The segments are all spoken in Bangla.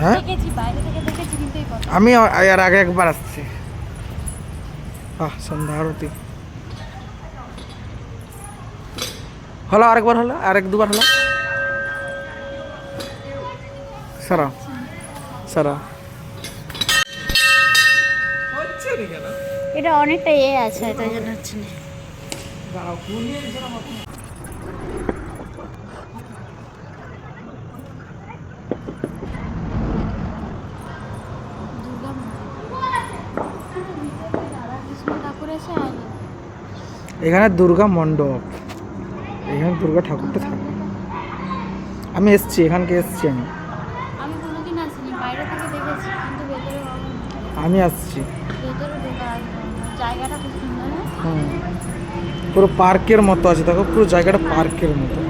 হ্যাঁ? আমি আর আগে একবার আসছি। আহ সন্ধ্যা আরতি। হলো আরেকবার হলো আরেক দুবার হলো। সারা সারা। এটা অনেকটা এ আছে তাই জন্য হচ্ছে না দুর্গা রাধাকৃষ্ণ ঠাকুর আছে আর এখানে দুর্গা মণ্ডপ। এখানে দুর্গা ঠাকুরটা থাকে। আমি এসছি এখানকে এসছি আমি। আমি আসছি। হুম। পুরো পার্কের মতো আছে দেখো পুরো জায়গাটা পার্কের মতো।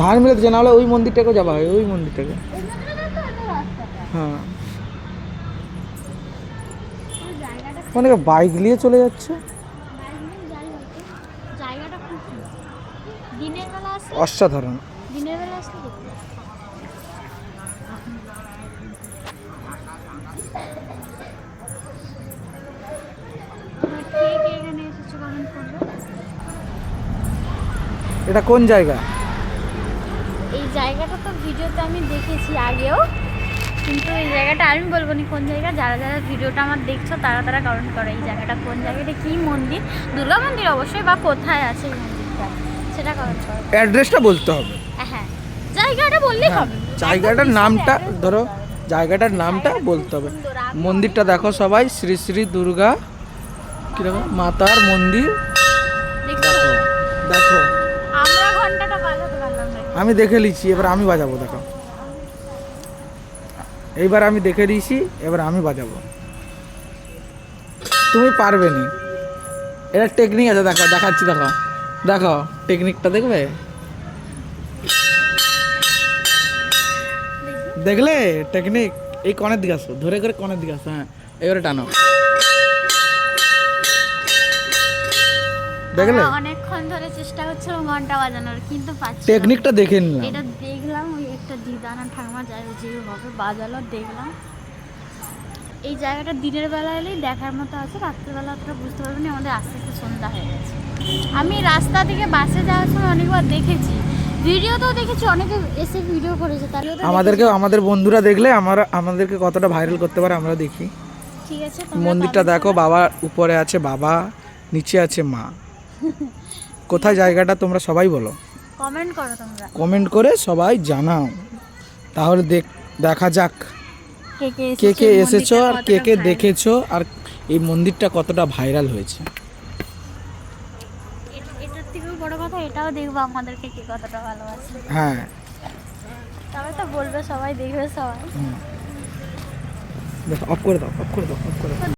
ধান মিলে যে না হলে ওই মন্দিরটাকেও যাওয়া হয় ওই মন্দিরটাকে। হ্যাঁ জায়গাটা অনেকে বাইক নিয়ে চলে যাচ্ছে? অসাধারণ। এটা কোন জায়গা? এই জায়গাটা তো ভিডিওতে আমি দেখেছি আগেও। কিন্তু এই জায়গাটা আমি বলব না কোন জায়গা? যারা যারা ভিডিওটা আমার দেখছ তারা তারা কারণ করে এই জায়গাটা কোন জায়গাটা কি মন্দির? দুর্গা মন্দির অবশ্যই বা কোথায় আছে এই মন্দিরটা সেটা কমেন্ট করো। অ্যাড্রেসটা বলতে হবে। হ্যাঁ জায়গাটা বললেই হ্যাঁ, হবে। জায়গাটার নামটা ধরো জায়গাটার নামটা বলতে হবে। মন্দিরটা দেখো সবাই শ্রী শ্রী দুর্গা কীরকম মাতার মন্দির। দেখো দেখো। আমি দেখে নিয়েছি এবার আমি বাজাবো দেখো। এইবার আমি দেখে দিয়েছি এবার আমি বাজাবো। তুমি পারবে নি। এটা টেকনিক আছে দেখো দেখাচ্ছি দেখো দেখো টেকনিকটা দেখবে? দেখলে? টেকনিক এই কনের দিকে আসো ধরে করে কনের দিকে আসো হ্যাঁ। এবারে টানো। দেখলে? অনেকক্ষণ ধরে চেষ্টা করছিলাম ঘণ্টা বাজানোর কিন্তু টেকনিকটা দেখে নিলাম। এটা দিদানা ঠাকুমা যাই যেভাবে বাজালো দেখলাম। এই জায়গাটা দিনের বেলা এলেই দেখার মতো আছে রাত্রেবেলা অতটা বুঝতে পারবে না আমাদের আস্তে আস্তে সন্ধ্যা হয়ে গেছে। আমি রাস্তা থেকে বাসে যাওয়ার সময় অনেকবার দেখেছি ভিডিওতেও দেখেছি অনেকে এসে ভিডিও করেছে তার আমাদেরকে আমাদের বন্ধুরা দেখলে আমরা আমাদেরকে কতটা ভাইরাল করতে পারে আমরা দেখি। ঠিক আছে মন্দিরটা দেখো। বাবা উপরে আছে বাবা নিচে আছে মা। কোথায় জায়গাটা তোমরা সবাই বলো। কমেন্ট করো তোমরা। কমেন্ট করে সবাই জানাও। তাহলে দেখ দেখা যাক। কে কে এসেছ আর কে কে দেখেছ আর এই মন্দিরটা কতটা ভাইরাল হয়েছে? এটার থেকেও বড় কথা এটাও দেখব আমাদেরকে কে কতটা ভালোবাসে। হ্যাঁ। তাহলে তো বলবে সবাই দেখবে সবাই। অফ করে দাও অফ করে দাও অফ করে দাও।